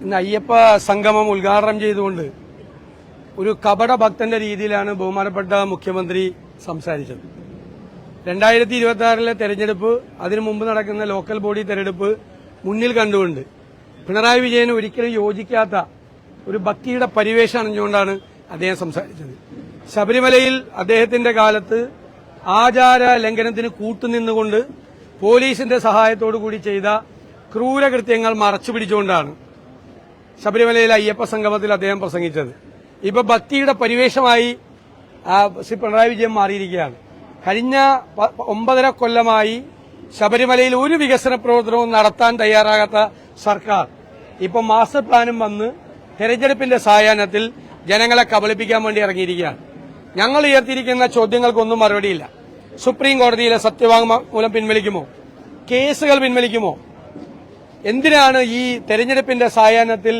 ഇന്ന് അയ്യപ്പ സംഗമം ഉദ്ഘാടനം ചെയ്തുകൊണ്ട് ഒരു കപട ഭക്തന്റെ രീതിയിലാണ് ബഹുമാനപ്പെട്ട മുഖ്യമന്ത്രി സംസാരിച്ചത്. രണ്ടായിരത്തി ഇരുപത്തി ആറിലെ തെരഞ്ഞെടുപ്പ് അതിനു മുമ്പ് നടക്കുന്ന ലോക്കൽ ബോഡി തെരഞ്ഞെടുപ്പ് മുന്നിൽ കണ്ടുകൊണ്ട് പിണറായി വിജയന് ഒരിക്കലും യോജിക്കാത്ത ഒരു ഭക്തിയുടെ പരിവേഷം അണിഞ്ഞുകൊണ്ടാണ് അദ്ദേഹം സംസാരിച്ചത്. ശബരിമലയിൽ അദ്ദേഹത്തിന്റെ കാലത്ത് ആചാര ലംഘനത്തിന് കൂട്ടുനിന്നുകൊണ്ട് പോലീസിന്റെ സഹായത്തോടു കൂടി ചെയ്ത ക്രൂരകൃത്യങ്ങൾ മറച്ചുപിടിച്ചുകൊണ്ടാണ് ശബരിമലയിലെ അയ്യപ്പ സംഗമത്തിൽ അദ്ദേഹം പ്രസംഗിച്ചത്. ഇപ്പൊ ഭക്തിയുടെ പരിവേഷമായി ശ്രീ പിണറായി വിജയൻ മാറിയിരിക്കുകയാണ്. കഴിഞ്ഞ ഒമ്പതര കൊല്ലമായി ശബരിമലയിൽ ഒരു വികസന പ്രവർത്തനവും നടത്താൻ തയ്യാറാകാത്ത സർക്കാർ. ഇപ്പൊ മാസ്റ്റർ പ്ലാനും വന്ന് തെരഞ്ഞെടുപ്പിന്റെ സായാഹ്നത്തിൽ ജനങ്ങളെ കബളിപ്പിക്കാൻ വേണ്ടി ഇറങ്ങിയിരിക്കുകയാണ്. ഞങ്ങൾ ഉയർത്തിയിരിക്കുന്ന ചോദ്യങ്ങൾക്കൊന്നും മറുപടിയില്ല. സുപ്രീം കോടതിയിലെ സത്യവാങ്മൂലം പിൻവലിക്കുമോ? കേസുകൾ പിൻവലിക്കുമോ? എന്തിനാണ് ഈ തെരഞ്ഞെടുപ്പിന്റെ സായാഹ്നത്തിൽ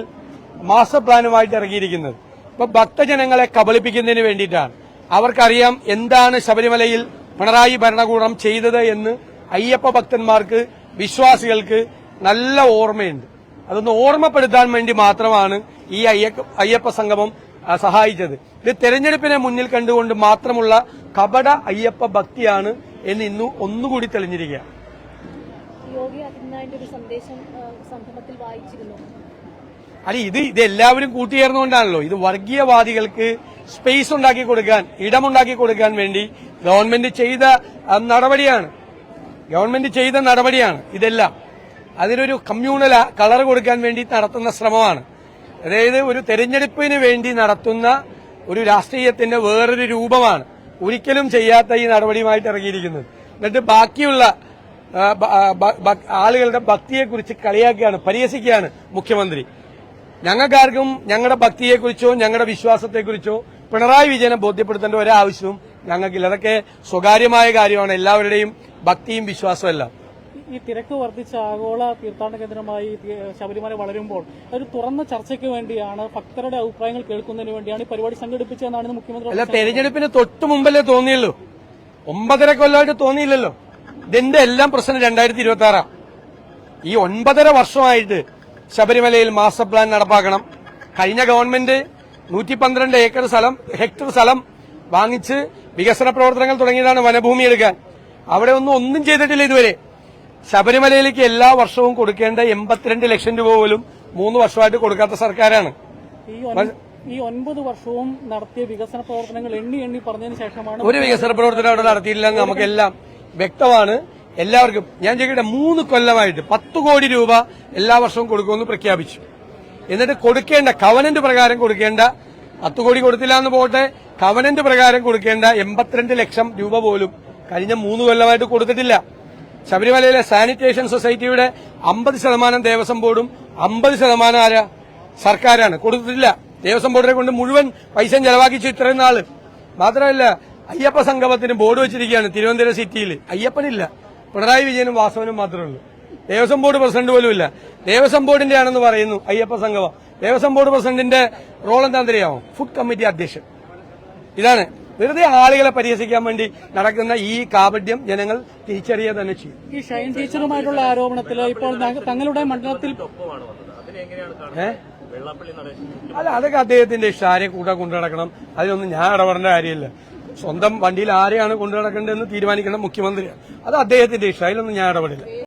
മാസ്റ്റർ പ്ലാനുമായിട്ട് ഇറങ്ങിയിരിക്കുന്നത്? ഇപ്പൊ ഭക്തജനങ്ങളെ കബളിപ്പിക്കുന്നതിന് വേണ്ടിയിട്ടാണ്. അവർക്കറിയാം എന്താണ് ശബരിമലയിൽ പിണറായി ഭരണകൂടം ചെയ്തത് എന്ന് അയ്യപ്പ ഭക്തന്മാർക്ക് വിശ്വാസികൾക്ക് നല്ല ഓർമ്മയുണ്ട്. അതൊന്ന് ഓർമ്മപ്പെടുത്താൻ വേണ്ടി മാത്രമാണ് ഈ അയ്യപ്പ സംഗമം സഹായിച്ചത്. ഇത് തെരഞ്ഞെടുപ്പിനെ മുന്നിൽ കണ്ടുകൊണ്ട് മാത്രമുള്ള കപട അയ്യപ്പ ഭക്തിയാണ് എന്ന് ഇന്ന് ഒന്നുകൂടി തെളിഞ്ഞിരിക്കുകയാണ്. ഒരു സന്ദേശം വായിച്ചിരുന്നു. അല്ല ഇത് ഇത് എല്ലാവരും കൂട്ടിയേർന്നുകൊണ്ടാണല്ലോ ഇത് വർഗീയവാദികൾക്ക് സ്പേസ് ഉണ്ടാക്കി കൊടുക്കാൻ ഇടമുണ്ടാക്കി കൊടുക്കാൻ വേണ്ടി ഗവൺമെന്റ് ചെയ്ത നടപടിയാണ്. ഗവൺമെന്റ് ചെയ്ത നടപടിയാണ് ഇതെല്ലാം. അതിനൊരു കമ്മ്യൂണൽ കളർ കൊടുക്കാൻ വേണ്ടി നടത്തുന്ന ശ്രമമാണ്. അതായത് ഒരു തെരഞ്ഞെടുപ്പിന് വേണ്ടി നടത്തുന്ന ഒരു രാഷ്ട്രീയത്തിന്റെ വേറൊരു രൂപമാണ്. ഒരിക്കലും ചെയ്യാത്ത ഈ നടപടിയുമായിട്ട് ഇറങ്ങിയിരിക്കുന്നത്. എന്നിട്ട് ബാക്കിയുള്ള ആളുകളുടെ ഭക്തിയെക്കുറിച്ച് കളിയാക്കുകയാണ് പരിഹസിക്കുകയാണ് മുഖ്യമന്ത്രി. ഞങ്ങൾക്കാർക്കും ഞങ്ങളുടെ ഭക്തിയെക്കുറിച്ചോ ഞങ്ങളുടെ വിശ്വാസത്തെക്കുറിച്ചോ പിണറായി വിജയനെ ബോധ്യപ്പെടുത്തേണ്ട ഒരാവശ്യവും ഞങ്ങൾക്കില്ല. അതൊക്കെ സ്വകാര്യമായ കാര്യമാണ്. എല്ലാവരുടെയും ഭക്തിയും വിശ്വാസവും എല്ലാം. ഈ തിരക്ക് വർദ്ധിച്ച ആഗോള തീർത്ഥാടന കേന്ദ്രമായി ശബരിമല വളരുമ്പോൾ ഒരു തുറന്ന ചർച്ചയ്ക്ക് വേണ്ടിയാണ് ഭക്തരുടെ അഭിപ്രായങ്ങൾ കേൾക്കുന്നതിന് വേണ്ടിയാണ് ഈ പരിപാടി സംഘടിപ്പിച്ചതെന്നാണ് മുഖ്യമന്ത്രി അല്ല തെരഞ്ഞെടുപ്പിന് തൊട്ടു മുമ്പല്ലേ തോന്നിയല്ലോ ഒമ്പതര കൊല്ലമായിട്ട് തോന്നിയില്ലല്ലോ. ഇതിന്റെ എല്ലാം പ്രശ്നം രണ്ടായിരത്തി ഇരുപത്തി ആറാം ഈ ഒൻപതര വർഷമായിട്ട് ശബരിമലയിൽ മാസ്റ്റർ പ്ലാൻ നടപ്പാക്കണം. കഴിഞ്ഞ ഗവൺമെന്റ് നൂറ്റി പന്ത്രണ്ട് ഏക്കർ സ്ഥലം ഹെക്ടർ സ്ഥലം വാങ്ങിച്ച് വികസന പ്രവർത്തനങ്ങൾ തുടങ്ങിയതാണ് വനഭൂമി എടുക്കാൻ. അവിടെ ഒന്നും ഒന്നും ചെയ്തിട്ടില്ല ഇതുവരെ. ശബരിമലയിലേക്ക് എല്ലാ വർഷവും കൊടുക്കേണ്ട എൺപത്തിരണ്ട് ലക്ഷം രൂപ പോലും മൂന്ന് വർഷമായിട്ട് കൊടുക്കാത്ത സർക്കാരാണ്. ഈ ഒൻപത് വർഷവും നടത്തിയ വികസന പ്രവർത്തനങ്ങൾ എണ്ണി എണ്ണി പറഞ്ഞതിന് ശേഷമാണ് ഒരു വികസന പ്രവർത്തനം അവിടെ നടത്തിയില്ലെന്ന് നമുക്കെല്ലാം വ്യക്തമാണ്. എല്ലാവർക്കും ഞാൻ ചോദിക്കട്ടെ മൂന്ന് കൊല്ലമായിട്ട് പത്ത് കോടി രൂപ എല്ലാ വർഷവും കൊടുക്കുമെന്ന് പ്രഖ്യാപിച്ചു. എന്നിട്ട് കൊടുക്കേണ്ട കവനന്റ് പ്രകാരം കൊടുക്കേണ്ട പത്ത് കോടി കൊടുത്തില്ല എന്ന് പോട്ടെ കവനന്റ് പ്രകാരം കൊടുക്കേണ്ട എൺപത്തിരണ്ട് ലക്ഷം രൂപ പോലും കഴിഞ്ഞ മൂന്ന് കൊല്ലമായിട്ട് കൊടുത്തിട്ടില്ല. ശബരിമലയിലെ സാനിറ്റേഷൻ സൊസൈറ്റിയുടെ അമ്പത് ശതമാനം ദേവസ്വം ബോർഡും അമ്പത് ശതമാനം ആരാ? സർക്കാരാണ്. കൊടുത്തിട്ടില്ല. ദേവസ്വം ബോർഡിനെ കൊണ്ട് മുഴുവൻ പൈസ ചെലവാക്കിച്ചു ഇത്രയും നാൾ. മാത്രമല്ല അയ്യപ്പ സംഗമത്തിന് ബോർഡ് വെച്ചിരിക്കുകയാണ് തിരുവനന്തപുരം സിറ്റിയിൽ അയ്യപ്പനില്ല. പിണറായി വിജയനും വാസവനും മാത്രമേ ഉള്ളൂ. ദേവസ്വം ബോർഡ് പ്രസിഡന്റ് പോലും ഇല്ല. ദേവസ്വം ബോർഡിന്റെ ആണെന്ന് പറയുന്നു അയ്യപ്പ സംഗമം. ദേവസ്വം ബോർഡ് പ്രസിഡന്റിന്റെ റോൾ എന്താണെന്ന് അറിയാമോ ഫുഡ് കമ്മിറ്റി അധ്യക്ഷൻ. ഇതാണ്. വെറുതെ ആളുകളെ പരിഹസിക്കാൻ വേണ്ടി നടക്കുന്ന ഈ കാപട്യം ജനങ്ങൾ തിരിച്ചറിയുക തന്നെ ചെയ്യും. ഈ ഷൈൻ ടീച്ചറുമായിട്ടുള്ള ആരോപണത്തിൽ ഇപ്പോൾ തങ്ങളുടെ മണ്ഡലത്തിൽ? അല്ല അതൊക്കെ അദ്ദേഹത്തിന്റെ ഇഷ്ടം ആരെ കൂട്ടാ കൊണ്ടു നടക്കണം. അതിനൊന്നും ഞാൻ ഇടപെടേണ്ട കാര്യമില്ല. സ്വന്തം വണ്ടിയിൽ ആരെയാണ് കൊണ്ടു നടക്കേണ്ടതെന്ന് തീരുമാനിക്കേണ്ട മുഖ്യമന്ത്രിയാണ്. അത് അദ്ദേഹത്തിന്റെ ഇഷ്ടം. അതിലൊന്നും ഞാൻ ഇടപെടില്ല.